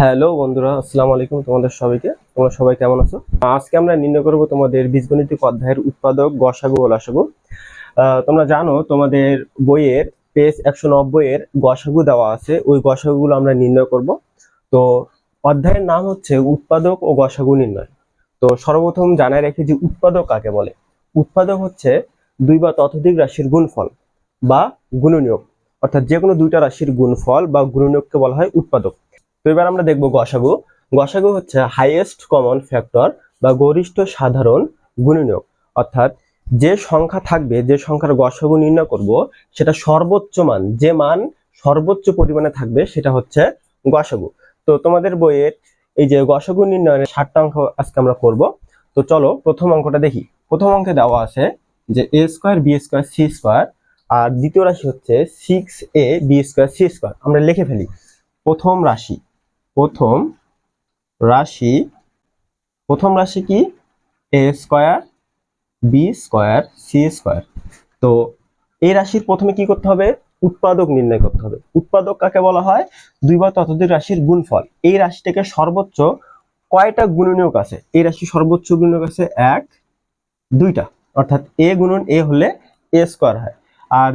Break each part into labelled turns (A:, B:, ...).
A: Hello বন্ধুরা আসসালামু আলাইকুম তোমাদের সবাইকে। তোমরা সবাই কেমন আছো? আজকে আমরা নির্ণয় করব তোমাদের বীজগণিতিক অধ্যায়ের উৎপাদক গসাগু ও লসাগু। আহ, তোমরা জানো তোমাদের বইয়ের পেজ একশো নব্বই এর গসাগু দেওয়া আছে ওই গসাগুগুলো আমরা নির্ণয় করব। তো অধ্যায়ের নাম হচ্ছে উৎপাদক ও গসাগু নির্ণয়। তো সর্বপ্রথম জানাই রেখে যে উৎপাদক কাকে বলে? উৎপাদক হচ্ছে দুই বা ততোধিক রাশির গুণফল বা গুণনীয়ক। অর্থাৎ যে কোনো দুইটা রাশির গুণফল বা গুণনীয়ককে বলা হয় উৎপাদক। এবার আমরা দেখব গসাগু। গসাগু হচ্ছে হাইয়েস্ট কমন ফ্যাক্টর বা গরিষ্ঠ সাধারণ গুণনীয়ক। অর্থাৎ যে সংখ্যা থাকবে, যে সংখ্যার গসাগু নির্ণয় করব, সেটা সর্বোচ্চ মান, যে মান সর্বোচ্চ পরিমাণে থাকবে, সেটা হচ্ছে গসাগু। তো তোমাদের বইয়ের এই যে গসাগু নির্ণয়ের ষাটটা অঙ্ক আজকে আমরা করব। তো চলো প্রথম অঙ্কটা দেখি। প্রথম অঙ্কে দেওয়া আছে যে A square B square C square আর দ্বিতীয় রাশি হচ্ছে six A B square C square আমরা লিখে ফেলি। প্রথম রাশি। প্রথম রাশি প্রথম রাশি কি? A square B square C square তো এই রাশির প্রথমে কি করতে হবে? উৎপাদক নির্ণয় করতে হবে। উৎপাদক কাকে বলা হয়? দুই বা ততোধিক রাশির গুণফল। এই রাশিটাকে সর্বোচ্চ কয়টা গুণনীয়ক আছে? এই রাশি সর্বোচ্চ গুণনীয়ক আছে এক, দুইটা। অর্থাৎ এ গুণন এ হলে এ স্কোয়ার হয়। আর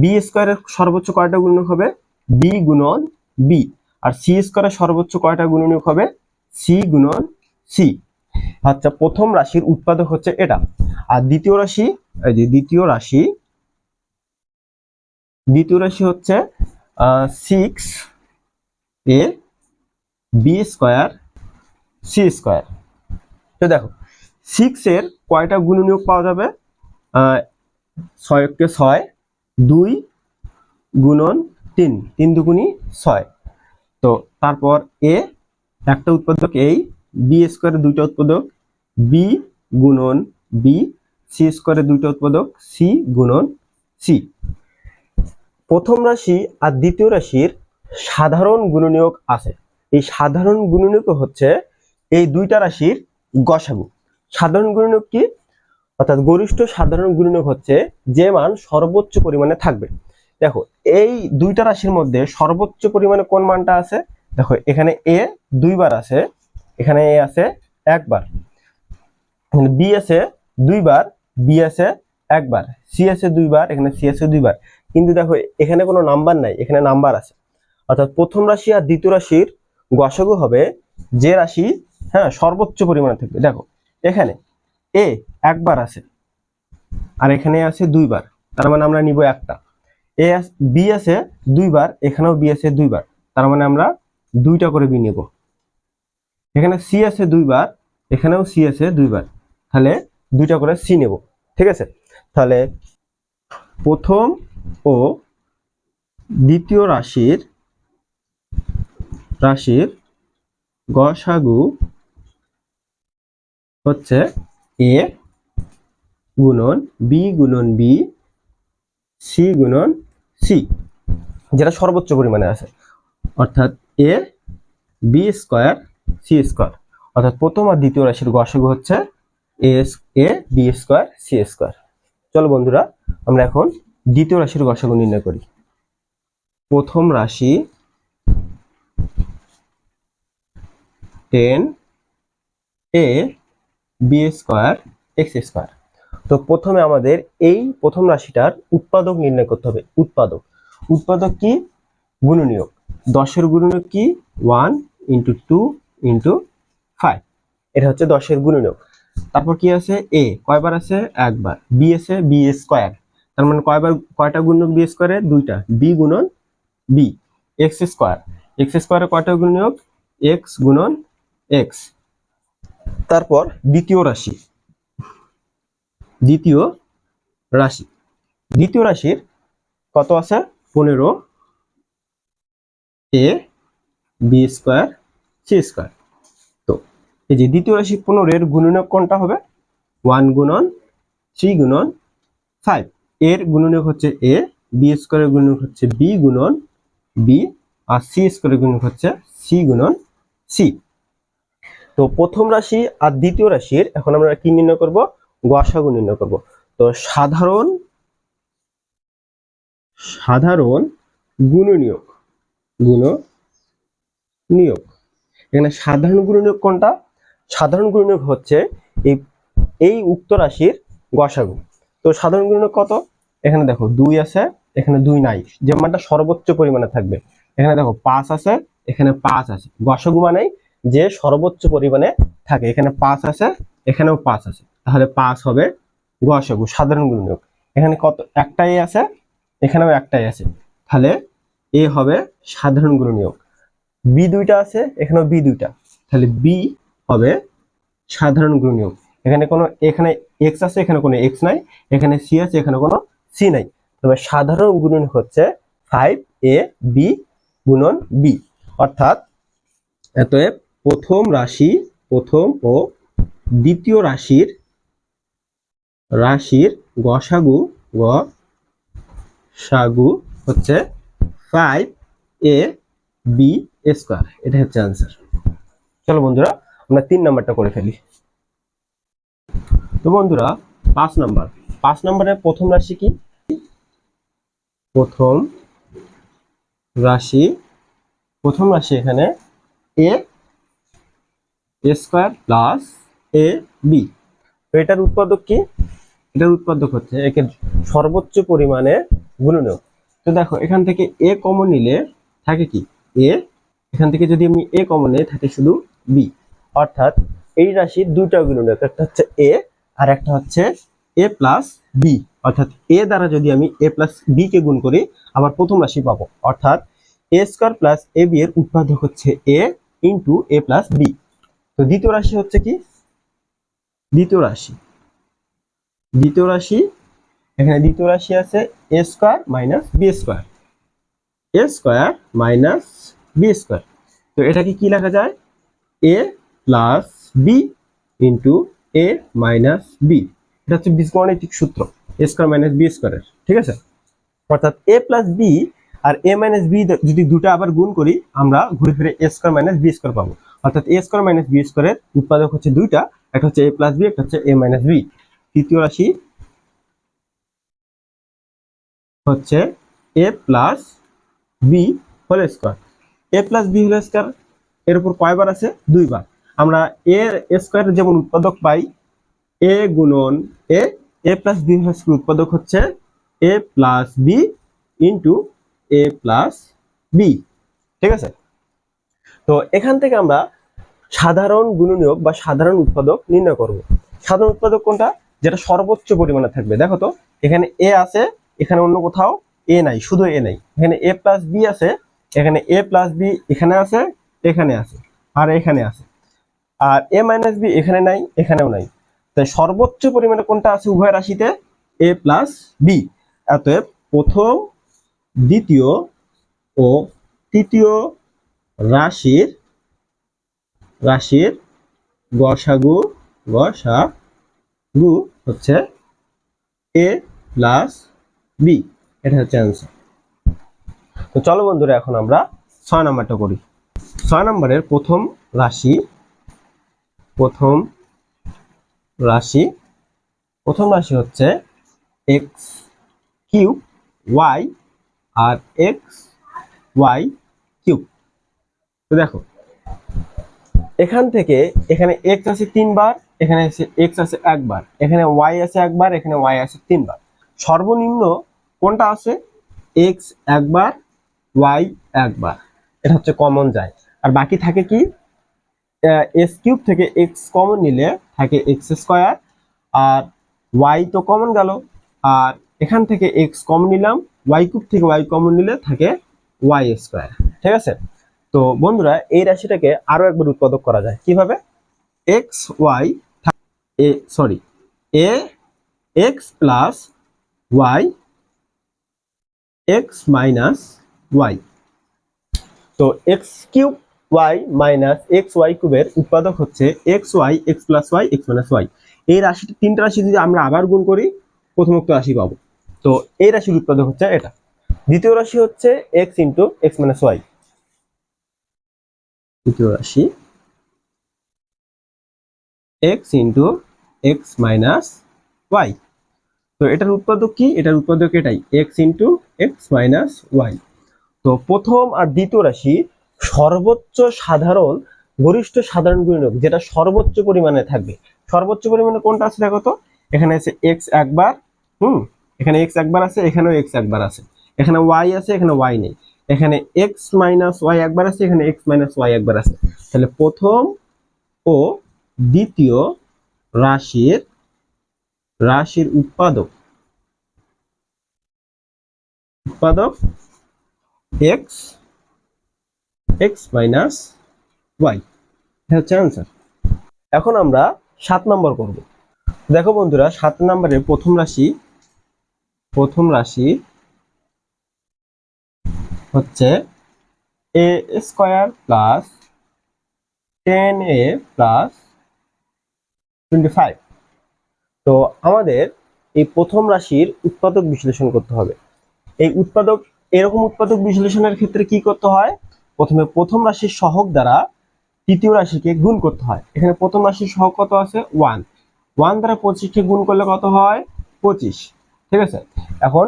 A: বি স্কোয়ারের সর্বোচ্চ কয়টা গুণনীয়ক হবে? বি গুণন বি আর সি স্কোয়ারের সর্বোচ্চ কয়টা গুণনীয়ক হবে? সি গুণন সি আচ্ছা প্রথম রাশির উৎপাদক হচ্ছে এটা। আর দ্বিতীয় রাশি, এই যে দ্বিতীয় রাশি দ্বিতীয় রাশি হচ্ছে six A B square C square. তো দেখো সিক্স এর কয়টা গুণনীয়ক পাওয়া যাবে? ছয়কে ছয় দুই গুণন তিন তিন দুগুণী ছয়। তো তারপর এ, একটা উৎপাদক এই, বি স্কোয়ারে দুইটা উৎপাদক, বি গুণন বি, সি স্কোয়ারে দুইটা উৎপাদক, সি গুণন সি। প্রথম রাশি আর দ্বিতীয় রাশির সাধারণ গুণনীয়ক আছে। এই সাধারণ গুণনীয়ক হচ্ছে এই দুইটা রাশির গসাগু। সাধারণ গুণনীয়ক কি? অর্থাৎ গরিষ্ঠ সাধারণ গুণনীয়ক হচ্ছে যে মান সর্বোচ্চ পরিমাণে থাকবে। দেখো, এই দুইটা রাশির মধ্যে সর্বোচ্চ পরিমাণে কোন মানটা আছে? দেখো, এখানে এ দুইবার আছে, এখানে এ আছে একবার। বি আছে দুইবার, বি আছে একবার, সি আছে দুইবার, এখানে সি আছে দুইবার। কিন্তু দেখো, এখানে কোনো নাম্বার নাই, এখানে নাম্বার আছে। অর্থাৎ প্রথম রাশি আর দ্বিতীয় রাশির গসাগু হবে যে রাশি হ্যাঁ সর্বোচ্চ পরিমাণে থাকবে। দেখো, এখানে এ একবার আছে, আর এখানে আছে দুইবার। তার মানে আমরা নিব একটা। এ বি আছে দুইবার, এখানেও বি আছে দুইবার। তার মানে আমরা দুইটা করে বি নেব। এখানে সি আছে দুইবার, এখানেও সি আছে দুইবার। তাহলে দুইটা করে সি নেব। ঠিক আছে? তাহলে প্রথম ও দ্বিতীয় রাশির রাশির গসাগু হচ্ছে এ গুণন বি গুণন বি সি গুণন সি যেটা সর্বোচ্চ পরিমাণে আছে। অর্থাৎ A B square C square অর্থাৎ প্রথম আর দ্বিতীয় রাশির গসাগু হচ্ছে A A B square C square চলো বন্ধুরা, আমরা এখন দ্বিতীয় রাশির গসাগু নির্ণয় করি। প্রথম রাশি ten A B square X square তো প্রথমে আমাদের এই প্রথম রাশিটার উৎপাদক নির্ণয় করতে হবে। উৎপাদক। উৎপাদক কি? গুণনীয়ক। দশের গুণনীয়ক কি? One into two into five এটা হচ্ছে দশের গুণনীয়ক। তারপর কি আছে? এ কয়বার আছে? একবার। বি আছে? বি স্কোয়ার তার মানে কয়বার, কয়টা গুণনীয়ক বি স্কোয়ারে দুইটা। বি গুণন বি এক্স স্কোয়ার এক্স স্কোয়ারে কয়টা গুণনীয়ক? এক্স গুণন এক্স তারপর দ্বিতীয় রাশি। দ্বিতীয় রাশি। দ্বিতীয় রাশির কত আছে? পনেরো A B square C square. তো এই যে দ্বিতীয় রাশি পনেরোর গুণনীয়ক কোনটা হবে? ওয়ান গুণন থ্রি গুণন ফাইভ। এর গুণনীয়ক হচ্ছে এ, বি স্কোয়ারের গুণনীয়ক হচ্ছে বি গুণন বি, আর সি স্কোয়ারের গুণনীয়ক হচ্ছে সি গুণন সি। তো প্রথম রাশি আর দ্বিতীয় রাশির, এখন আমরা কি নির্ণয় করব? গসাগু নির্ণয় করব। তো সাধারণ সাধারণ গুণনীয়ক গুণ নিয়োগ এখানে সাধারণ গুণনীয়ক কোনটা? সাধারণ গুণনীয়ক হচ্ছে এই এই উক্ত রাশির গসাগু তো সাধারণ গুণনীয়ক কত? এখানে দেখো দুই আছে, এখানে দুই নাই। যে মানটা সর্বোচ্চ পরিমাণে থাকবে। এখানে দেখো পাঁচ আছে, এখানে পাঁচ আছে। গসাগু মানে যে সর্বোচ্চ পরিমাণে থাকে। এখানে পাঁচ আছে, এখানেও পাঁচ আছে। তাহলে পাঁচ হবে গসাগু সাধারণ গুণনীয়ক। এখানে কত, একটাই আছে, এখানেও একটাই আছে। তাহলে এ হবে সাধারণ গুণনীয়ক। বি দুইটা আছে, এখানেও বি দুইটা। তাহলে বি হবে সাধারণ গুণনীয়ক। এখানে কোনো, এখানে এক্স আছে, এখানে কোনো এক্স নাই। এখানে সি আছে, এখানে কোনো সি নাই। তবে সাধারণ গুণনীয়ক হচ্ছে ফাইভ এ বি গুণন বি অর্থাৎ এতএব প্রথম রাশি, প্রথম ও দ্বিতীয় রাশির রাশির গসাগু, গ, সাগু হচ্ছে ফাইভ এ বি স্কোয়ার এটা হচ্ছে আনসার চলো বন্ধুরা, আমরা তিন নাম্বারটা করে ফেলি। তো বন্ধুরা, পাঁচ নাম্বার পাঁচ নাম্বারের প্রথম রাশি কি? প্রথম রাশি প্রথম রাশি এখানে A square plus A B এটার উৎপাদক কি? এটার উৎপাদক হচ্ছে, একে সর্বোচ্চ পরিমাণে গুণনীয়ক। তো দেখো, এখান থেকে এ কমন নিলে থাকে কি? এ এখান থেকে যদি আমি এ কমন নিই, থাকে শুধু বি অর্থাৎ এই রাশির দুইটা গুণনীয়ক, একটা হচ্ছে এ আর একটা হচ্ছে এ প্লাস বি অর্থাৎ এ দ্বারা যদি আমি এ প্লাস বি কে গুণ করি, আবার প্রথম রাশি পাবো। অর্থাৎ A square plus A B এর উৎপাদক হচ্ছে A into A plus B তো দ্বিতীয় রাশি হচ্ছে কি? দ্বিতীয় রাশি। দ্বিতীয় রাশি, এখানে দ্বিতীয় রাশি আছে A square minus B square A square minus B square তো এটাকে কি লেখা যায়? A plus B into A minus B এটা হচ্ছে বীজগণিতিক সূত্র এ স্কোয়ার মাইনাস বি স্কোয়ারের ঠিক আছে? অর্থাৎ এ প্লাস বি আর এ মাইনাস বি যদি দুটো আবার গুণ করি, আমরা ঘুরে ফিরে A square minus B square পাবো। অর্থাৎ এ স্কোয়ার মাইনাস বি স্কোয়ারের উৎপাদক হচ্ছে দুইটা, একটা হচ্ছে এ প্লাস বি একটা হচ্ছে এ মাইনাস বি তৃতীয় রাশি হচ্ছে A plus B whole square A plus B whole square এর উপর কয়বার আছে? দুইবার। আমরা এ স্কোয়ার যেমন উৎপাদক পাই এ গুণন A A plus B whole square উৎপাদক হচ্ছে A plus B into A plus B ঠিক আছে? তো এখান থেকে আমরা সাধারণ গুণনীয়ক বা সাধারণ উৎপাদক নির্ণয় করব। সাধারণ উৎপাদক কোনটা? যেটা সর্বোচ্চ পরিমাণে থাকবে। দেখো তো, এখানে এ আছে, এখানে অন্য কোথাও এ নাই, শুধু এ নাই। এখানে এ প্লাস বি আছে, এখানে এ প্লাস বি এখানে আছে এখানে আছে, আর এখানে আছে। আর এ মাইনাস বি এখানে নাই, এখানেও নাই। তাই সর্বোচ্চ পরিমাণে কোনটা আছে উভয় রাশিতে? এ প্লাস বি অতএব প্রথম, দ্বিতীয় ও তৃতীয় রাশির রাশির গসাগু গসাগু হচ্ছে এ প্লাস বি এটা হচ্ছে অ্যান্সার তো চলো বন্ধুরা, এখন আমরা ছয় নাম্বারটা করি। ছয় নম্বরের প্রথম রাশি প্রথম রাশি প্রথম রাশি হচ্ছে এক্স কিউব ওয়াই আর এক্স ওয়াই কিউব তো দেখো, এখান থেকে এখানে এক্স আছে তিনবার এখানে এক্স আছে একবার, এখানে ওয়াই আছে একবার, এখানে ওয়াই আছে তিনবার। সর্বনিম্ন কোনটা আছে? এক্স একবার ওয়াই একবার। এটা হচ্ছে কমন যায়। আর বাকি থাকে কি? এস কিউব থেকে এক্স কমন নিলে থাকে এক্স স্কোয়ার আর ওয়াই তো কমন গেল। আর এখান থেকে এক্স কমন নিলাম ওয়াই কিউব থেকে ওয়াই কমন নিলে থাকে ওয়াই স্কোয়ার ঠিক আছে? তো বন্ধুরা, এই রাশিটাকে আরও একবার উৎপাদক করা যায়। কীভাবে? X Y A, sorry, A, X plus Y, X minus Y. তো X cube Y minus X Y কিউবের উৎপাদক হচ্ছে X Y, X plus Y, X minus Y. এই রাশিটা, তিনটা রাশি যদি আমরা আবার গুণ করি, প্রথমোক্ত রাশি পাবো। তো এই রাশির উৎপাদক হচ্ছে এটা। দ্বিতীয় রাশি হচ্ছে x into x minus y. দ্বিতীয় রাশি x into x minus y তো এটার উৎপাদক কি? এটার উৎপাদক এটাই x into x minus y তো প্রথম আর দ্বিতীয় রাশি সর্বোচ্চ সাধারণ গরিষ্ঠ সাধারণ গুণিতক, যেটা সর্বোচ্চ পরিমাণে থাকবে। সর্বোচ্চ পরিমাণে কোনটা আছে দেখো তো? এখানে আছে এক্স একবার, হুম? এখানে এক্স একবার আছে, এখানেও এক্স একবার আছে। এখানে ওয়াই আছে, এখানে ওয়াই নেই। এখানে এক্স মাইনাস ওয়াই একবার আছে, এখানে এক্স মাইনাস ওয়াই একবার আছে। তাহলে প্রথম ও দ্বিতীয় রাশির রাশির উৎপাদক। উৎপাদক এক্স এক্স মাইনাস ওয়াই হচ্ছে আনসার এখন আমরা সাত নম্বর করব। দেখো বন্ধুরা, সাত নম্বরের প্রথম রাশি প্রথম রাশি হচ্ছে a square plus ten a plus twenty five তো আমাদের এই প্রথম রাশির উৎপাদক বিশ্লেষণ করতে হবে। এই উৎপাদক, এরকম উৎপাদক বিশ্লেষণের ক্ষেত্রে কি করতে হয়? প্রথমে প্রথম রাশির সহগ দ্বারা তৃতীয় রাশিকে গুণ করতে হয়। এখানে প্রথম রাশির সহগ কত আছে? ওয়ান ওয়ান দ্বারা পঁচিশকে গুণ করলে কত হয়? পঁচিশ। ঠিক আছে? এখন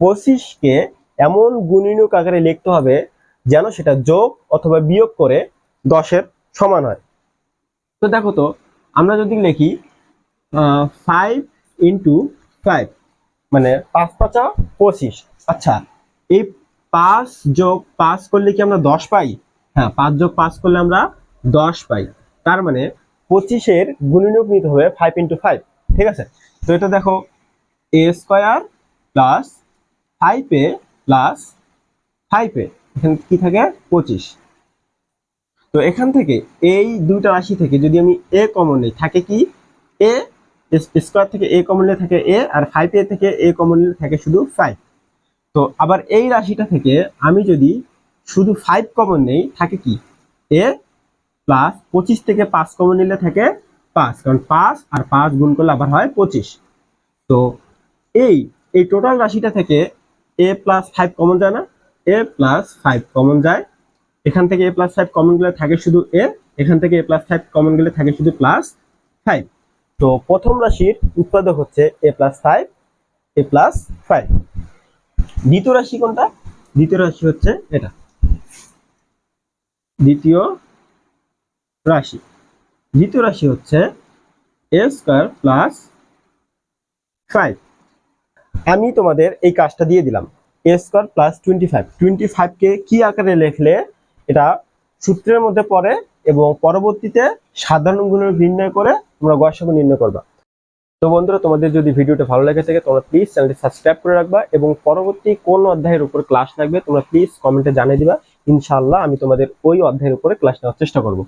A: পঁচিশকে এমন গুণিনক আকারে লিখতে হবে যেন সেটা যোগ অথবা বিয়োগ করে দশের সমান হয়। তো দেখো তো আমরা যদি লিখি ফাইভ ইন্টু ফাইভ মানে পাঁচ পাঁচা পঁচিশ। আচ্ছা এই পাঁচ যোগ পাঁচ করলে কি আমরা দশ পাই? হ্যাঁ পাঁচ যোগ পাঁচ করলে আমরা দশ পাই। তার মানে পঁচিশের গুণিনক নিতে হবে ফাইভ ইন্টু ফাইভ ঠিক আছে? তো এটা দেখো a square plus five a plus five a এখানে কি থাকে? পঁচিশ। তো এখান থেকে এই দুইটা রাশি থেকে যদি আমি এ কমন নিই, থাকে কি? এ স্কোয়ার থেকে এ কমন নিলে থাকে এ আর ফাইভ এ থেকে এ কমন নিলে থাকে শুধু ফাইভ তো আবার এই রাশিটা থেকে আমি যদি শুধু ফাইভ কমন নেই, থাকে কি? এ প্লাস পঁচিশ থেকে পাঁচ কমন নিলে থাকে পাঁচ, কারণ পাঁচ আর পাঁচ গুণ করলে আবার হয় পঁচিশ। তো এই এই টোটাল রাশিটা থেকে এ প্লাস ফাইভ কমন যায় না? এ প্লাস ফাইভ কমন যায় এখান থেকে এ প্লাস ফাইভ কমন গেলে থাকে শুধু এ এখান থেকে এ প্লাস ফাইভ কমন গেলে থাকে শুধু প্লাস ফাইভ তো প্রথম রাশির উৎপাদক হচ্ছে a plus five a plus five দ্বিতীয় রাশি কোনটা? দ্বিতীয় রাশি হচ্ছে এটা। দ্বিতীয় রাশি। দ্বিতীয় রাশি হচ্ছে এ স্কোয়ার প্লাস ফাইভ আমি তোমাদের এই কাজটা দিয়ে দিলাম। A square plus twenty five twenty ফাইভকে কি আকারে লিখলে এটা সূত্রের মধ্যে পড়ে এবং পরবর্তীতে সাধারণ গুণের নির্ণয় করে তোমরা গসাগু নির্ণয় করবা। তো বন্ধুরা, তোমাদের যদি ভিডিওটা ভালো লেগে থাকে, তোমরা প্লিজ চ্যানেলটি সাবস্ক্রাইব করে রাখবা এবং পরবর্তী কোন অধ্যায়ের উপর ক্লাস লাগবে, তোমরা প্লিজ কমেন্টে জানিয়ে দিবা। ইনশাআল্লাহ, আমি তোমাদের ওই অধ্যায়ের উপরে ক্লাস নেওয়ার চেষ্টা করব।